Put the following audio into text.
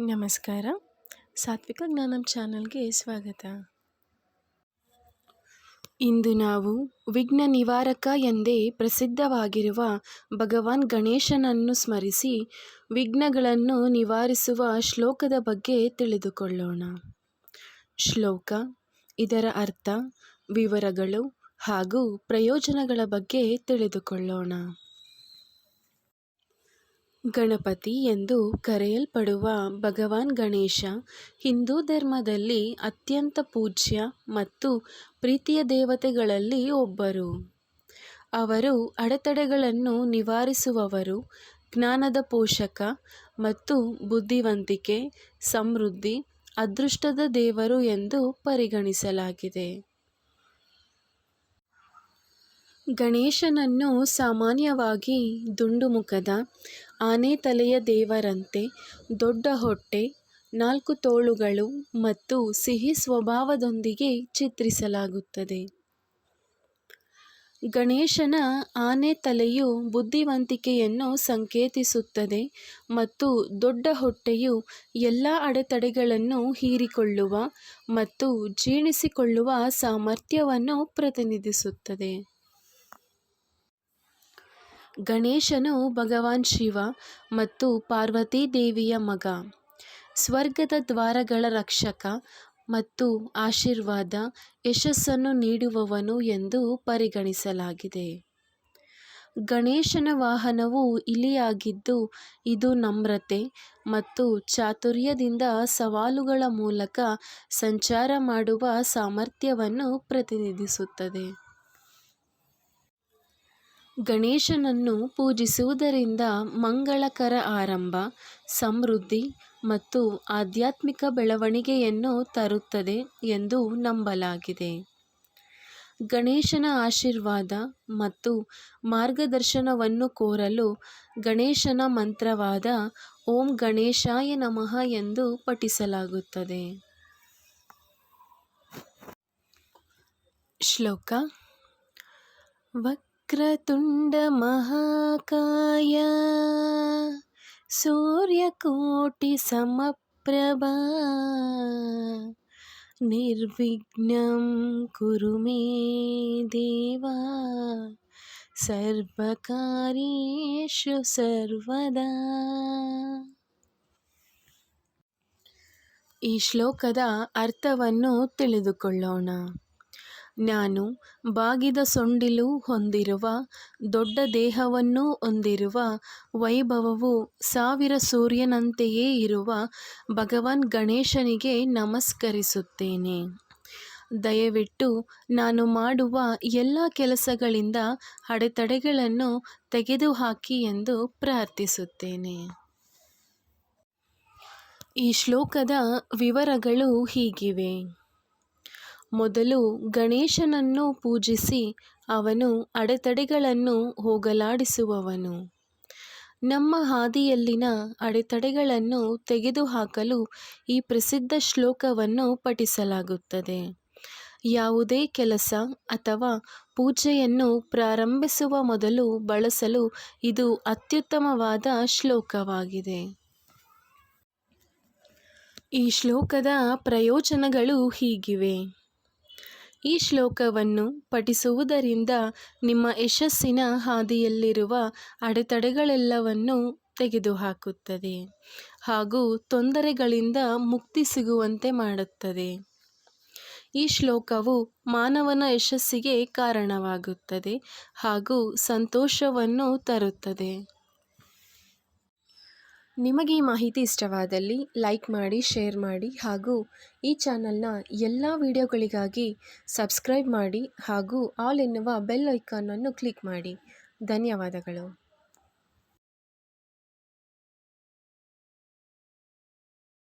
ನಮಸ್ಕಾರ. ಸಾತ್ವಿಕ ಜ್ಞಾನಂ ಚಾನಲ್ಗೆ ಸ್ವಾಗತ. ಇಂದು ನಾವು ವಿಘ್ನ ನಿವಾರಕ ಎಂದೇ ಪ್ರಸಿದ್ಧವಾಗಿರುವ ಭಗವಾನ್ ಗಣೇಶನನ್ನು ಸ್ಮರಿಸಿ ವಿಘ್ನಗಳನ್ನು ನಿವಾರಿಸುವ ಶ್ಲೋಕದ ಬಗ್ಗೆ ತಿಳಿದುಕೊಳ್ಳೋಣ. ಶ್ಲೋಕ ಇದರ ಅರ್ಥ ವಿವರಗಳು ಹಾಗೂ ಪ್ರಯೋಜನಗಳ ಬಗ್ಗೆ ತಿಳಿದುಕೊಳ್ಳೋಣ. ಗಣಪತಿ ಎಂದು ಕರೆಯಲ್ಪಡುವ ಭಗವಾನ್ ಗಣೇಶ ಹಿಂದೂ ಧರ್ಮದಲ್ಲಿ ಅತ್ಯಂತ ಪೂಜ್ಯ ಮತ್ತು ಪ್ರೀತಿಯ ದೇವತೆಗಳಲ್ಲಿ ಒಬ್ಬರು. ಅವರು ಅಡೆತಡೆಗಳನ್ನು ನಿವಾರಿಸುವವರು, ಜ್ಞಾನದ ಪೋಷಕ ಮತ್ತು ಬುದ್ಧಿವಂತಿಕೆ, ಸಮೃದ್ಧಿ, ಅದೃಷ್ಟದ ದೇವರು ಎಂದು ಪರಿಗಣಿಸಲಾಗಿದೆ. ಗಣೇಶನನ್ನು ಸಾಮಾನ್ಯವಾಗಿ ದುಂಡು ಮುಖದ ಆನೆ ತಲೆಯ ದೇವರಂತೆ, ದೊಡ್ಡ ಹೊಟ್ಟೆ, ನಾಲ್ಕು ತೋಳುಗಳು ಮತ್ತು ಸಿಹಿ ಸ್ವಭಾವದೊಂದಿಗೆ ಚಿತ್ರಿಸಲಾಗುತ್ತದೆ. ಗಣೇಶನ ಆನೆ ತಲೆಯು ಬುದ್ಧಿವಂತಿಕೆಯನ್ನು ಸಂಕೇತಿಸುತ್ತದೆ ಮತ್ತು ದೊಡ್ಡ ಹೊಟ್ಟೆಯು ಎಲ್ಲ ಅಡೆತಡೆಗಳನ್ನು ಹೀರಿಕೊಳ್ಳುವ ಮತ್ತು ಜೀರ್ಣಿಸಿಕೊಳ್ಳುವ ಸಾಮರ್ಥ್ಯವನ್ನು ಪ್ರತಿನಿಧಿಸುತ್ತದೆ. ಗಣೇಶನು ಭಗವಾನ್ ಶಿವ ಮತ್ತು ಪಾರ್ವತೀ ದೇವಿಯ ಮಗ. ಸ್ವರ್ಗದ ದ್ವಾರಗಳ ರಕ್ಷಕ ಮತ್ತು ಆಶೀರ್ವಾದ ಯಶಸ್ಸನ್ನು ನೀಡುವವನು ಎಂದು ಪರಿಗಣಿಸಲಾಗಿದೆ. ಗಣೇಶನ ವಾಹನವು ಇಲಿಯಾಗಿದ್ದು ಇದು ನಮ್ರತೆ ಮತ್ತು ಚಾತುರ್ಯದಿಂದ ಸವಾಲುಗಳ ಮೂಲಕ ಸಂಚಾರ ಮಾಡುವ ಸಾಮರ್ಥ್ಯವನ್ನು ಪ್ರತಿನಿಧಿಸುತ್ತದೆ. ಗಣೇಶನನ್ನು ಪೂಜಿಸುವುದರಿಂದ ಮಂಗಳಕರ ಆರಂಭ, ಸಮೃದ್ಧಿ ಮತ್ತು ಆಧ್ಯಾತ್ಮಿಕ ಬೆಳವಣಿಗೆಯನ್ನು ತರುತ್ತದೆ ಎಂದು ನಂಬಲಾಗಿದೆ. ಗಣೇಶನ ಆಶೀರ್ವಾದ ಮತ್ತು ಮಾರ್ಗದರ್ಶನವನ್ನು ಕೋರಲು ಗಣೇಶನ ಮಂತ್ರವಾದ ಓಂ ಗಣೇಶಾಯ ನಮಃ ಎಂದು ಪಠಿಸಲಾಗುತ್ತದೆ. ಶ್ಲೋಕ ವಕ್ರತುಂಡ ಮಹಾಕಾಯ ಸೂರ್ಯಕೋಟಿ ಸಮಪ್ರಭಾ. ನಿರ್ವಿಘ್ನಂ ಕುರು ಮೇ ದೇವಾ. ಸರ್ವದಾ. ಈ ಶ್ಲೋಕದ ಅರ್ಥವನ್ನು ತಿಳಿದುಕೊಳ್ಳೋಣ. ನಾನು ಬಾಗಿದ ಸೊಂಡಿಲು ಹೊಂದಿರುವ, ದೊಡ್ಡ ದೇಹವನ್ನು ಹೊಂದಿರುವ, ವೈಭವವು ಸಾವಿರ ಸೂರ್ಯನಂತೆಯೇ ಇರುವ ಭಗವಾನ್ ಗಣೇಶನಿಗೆ ನಮಸ್ಕರಿಸುತ್ತೇನೆ. ದಯವಿಟ್ಟು ನಾನು ಮಾಡುವ ಎಲ್ಲ ಕೆಲಸಗಳಿಂದ ಅಡೆತಡೆಗಳನ್ನು ತೆಗೆದುಹಾಕಿ ಎಂದು ಪ್ರಾರ್ಥಿಸುತ್ತೇನೆ. ಈ ಶ್ಲೋಕದ ವಿವರಗಳು ಹೀಗಿವೆ. ಮೊದಲು ಗಣೇಶನನ್ನು ಪೂಜಿಸಿ ಅವನು ಅಡೆತಡೆಗಳನ್ನು ಹೋಗಲಾಡಿಸುವವನು. ನಮ್ಮ ಹಾದಿಯಲ್ಲಿನ ಅಡೆತಡೆಗಳನ್ನು ತೆಗೆದುಹಾಕಲು ಈ ಪ್ರಸಿದ್ಧ ಶ್ಲೋಕವನ್ನು ಪಠಿಸಲಾಗುತ್ತದೆ. ಯಾವುದೇ ಕೆಲಸ ಅಥವಾ ಪೂಜೆಯನ್ನು ಪ್ರಾರಂಭಿಸುವ ಮೊದಲು ಬಳಸಲು ಇದು ಅತ್ಯುತ್ತಮವಾದ ಶ್ಲೋಕವಾಗಿದೆ. ಈ ಶ್ಲೋಕದ ಪ್ರಯೋಜನಗಳು ಹೀಗಿವೆ. ಈ ಶ್ಲೋಕವನ್ನು ಪಠಿಸುವುದರಿಂದ ನಿಮ್ಮ ಯಶಸ್ಸಿನ ಹಾದಿಯಲ್ಲಿರುವ ಅಡೆತಡೆಗಳೆಲ್ಲವನ್ನು ತೆಗೆದುಹಾಕುತ್ತದೆ ಹಾಗೂ ತೊಂದರೆಗಳಿಂದ ಮುಕ್ತಿ ಸಿಗುವಂತೆ ಮಾಡುತ್ತದೆ. ಈ ಶ್ಲೋಕವು ಮಾನವನ ಯಶಸ್ಸಿಗೆ ಕಾರಣವಾಗುತ್ತದೆ ಹಾಗೂ ಸಂತೋಷವನ್ನು ತರುತ್ತದೆ. ನಿಮಗೆ ಈ ಮಾಹಿತಿ ಇಷ್ಟವಾದಲ್ಲಿ ಲೈಕ್ ಮಾಡಿ, ಶೇರ್ ಮಾಡಿ ಹಾಗೂ ಈ ಚಾನಲ್ನ ಎಲ್ಲ ವಿಡಿಯೋಗಳಿಗಾಗಿ ಸಬ್ಸ್ಕ್ರೈಬ್ ಮಾಡಿ ಹಾಗೂ ಆಲ್ ಎನ್ನುವ ಬೆಲ್ ಐಕಾನನ್ನು ಕ್ಲಿಕ್ ಮಾಡಿ. ಧನ್ಯವಾದಗಳು.